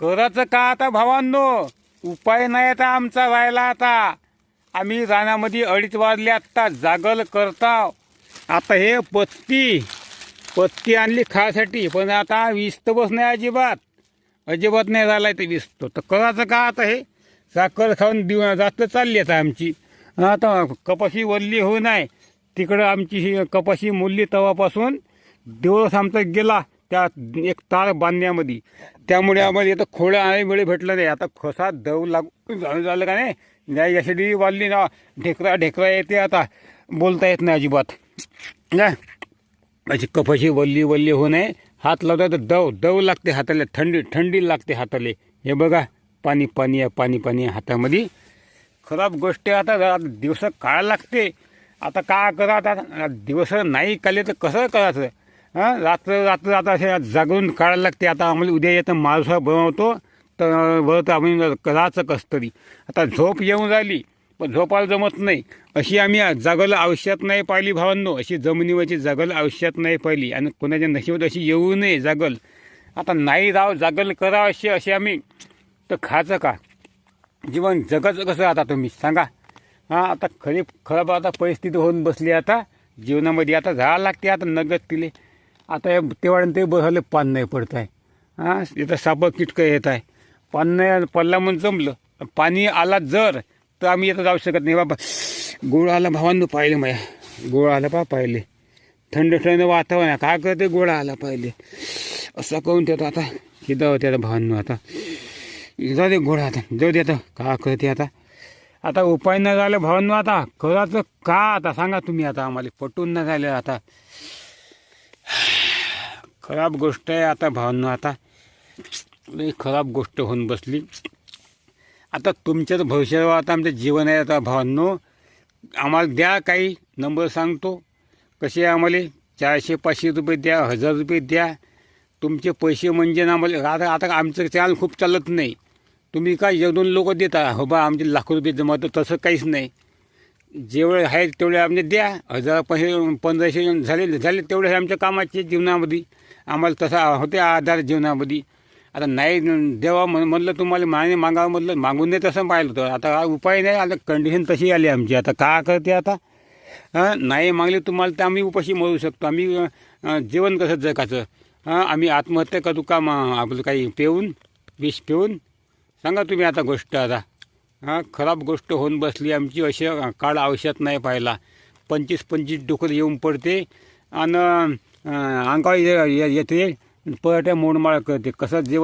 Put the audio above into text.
करायचं का आता भावांनो? उपाय नाही आता आमचा राहिला आता. आम्ही रानामध्ये अडीच वाजले आत्ता जागल करताव. आता हे पत्ती पत्ती आणली खासाठी पण आता विस्त बस नाही अजिबात. अजिबात नाही झाला ते विसतो तर करायचं का आता हे? साखर खाऊन दिव जास्त चालली आता आमची. आता कपाशी वल्ली होऊ नाही तिकडं आमची ही कपाशी मुलली तवापासून. दिवस आमचा गेला. त्या एक तार बांधण्यामध्ये. त्यामुळे आम्हाला इथं खोळ्या आणि वेळे भेटलं नाही. आता खसा दव लागू झालं झालं का नाही? नाही यासाठी वाढली ना. ढेकरा ढेकरा येते आता. बोलता येत नाही अजिबात. नाही अशी कपाशी वल्ली वल्ली होऊ नये हात लावता तर दव दव लागते हाताला. थंडी थंडी लागते हाताले. हे बघा. पाणी पाणी आहे पाणी पाणी हातामध्ये. खराब गोष्ट आता दिवस काळ लागते. आता का करा? आता दिवस नाही काढले तर कसं करायचं? हां रात्र रात्र आता असे जागून काढायला लागते. आता आम्हाला उद्या येतं माळसा बनवतो तर बरं आम्ही करायचं कसं तरी आता झोप येऊन राहिली पण झोपायला जमत नाही. अशी आम्ही जागल आवश्यक नाही पाहिली भावांनो. अशी जमिनीवरची जागल आवश्यक नाही पाहिली. आणि कोणाच्या नशिबात अशी येऊ नये जागल. आता नाही राव जागल करा अशी अशी आम्ही. तर खायचं का? जीवन जगाचं कसं आता तुम्ही? सांगा. हां आता खरी खराब आता परिस्थिती होऊन बसली आता. जीवनामध्ये आता झाडं लागते आता नगद तिले. आता हे तेवढ्यानं ते बसले पान नाही पडत आहे. हां इथं साप किटकं येत आहे. पान नाही पडला म्हणून जमलं. पाणी आला जर तर आम्ही इथं जाऊ शकत नाही. बाबा गोळ आला भावांनो पाहिले माया. गोळ आला पा पाहिले. थंड थंड वातावरण काय करते गोळा आला पाहिले. असं करून त्यात आता. किती होते आता भावांनो आता. जाऊ दे गोळा आता. जाऊ दे आता. का करते आता? आता उपाय न झाला भावांनो आता. करायचं का आता? सांगा तुम्ही आता आम्हाला. पटून न झालं आता. खराब गोष्ट आहे आता भावांनो आता लई खराब गोष्ट होऊन बसली. आता तुमच्याच भविष्यावर आता आमचं जीवन आहे आता भावांनो. आम्हाला द्या काही नंबर सांगतो. कसे आम्हाला? चारशे पाचशे रुपये द्या हजार रुपये द्या. तुमचे पैसे म्हणजे ना आम्हाला आता आता आमचं चॅनल खूप चालत नाही. तुम्ही काय एक दोन लोक देता हो बा आमचे लाखो रुपये जमा तर तसं काहीच नाही. जेवढे आहे तेवढे आमचे द्या. हजार पैसे पंधराशे झाले झाले तेवढे आमच्या कामाचे जीवनामध्ये. आम्हाला तसा होते आधार जीवनामध्ये. आता नाही देवा म्हण म्हणलं तुम्हाला माने मागावं म्हटलं मागून नाही तसं पाहिलं होतं. आता उपाय नाही आता कंडिशन तशी आली आमची. आता का करते आता? नाही मागले तुम्हाला तर आम्ही उपाशी मरू शकतो. आम्ही जेवण कसं जगाचं हां आम्ही आत्महत्या करू का मग आपलं काही पेऊन विष पिऊन? सांगा तुम्ही आता गोष्ट आता. हां खराब गोष्ट होऊन बसली आमची अशी काळ आवश्यक नाही पाहिला. पंचवीस पंचवीस डुकर येऊन पडते. आणि अंगावर येते पळट्या मोडमाळ करते. कसं जेवण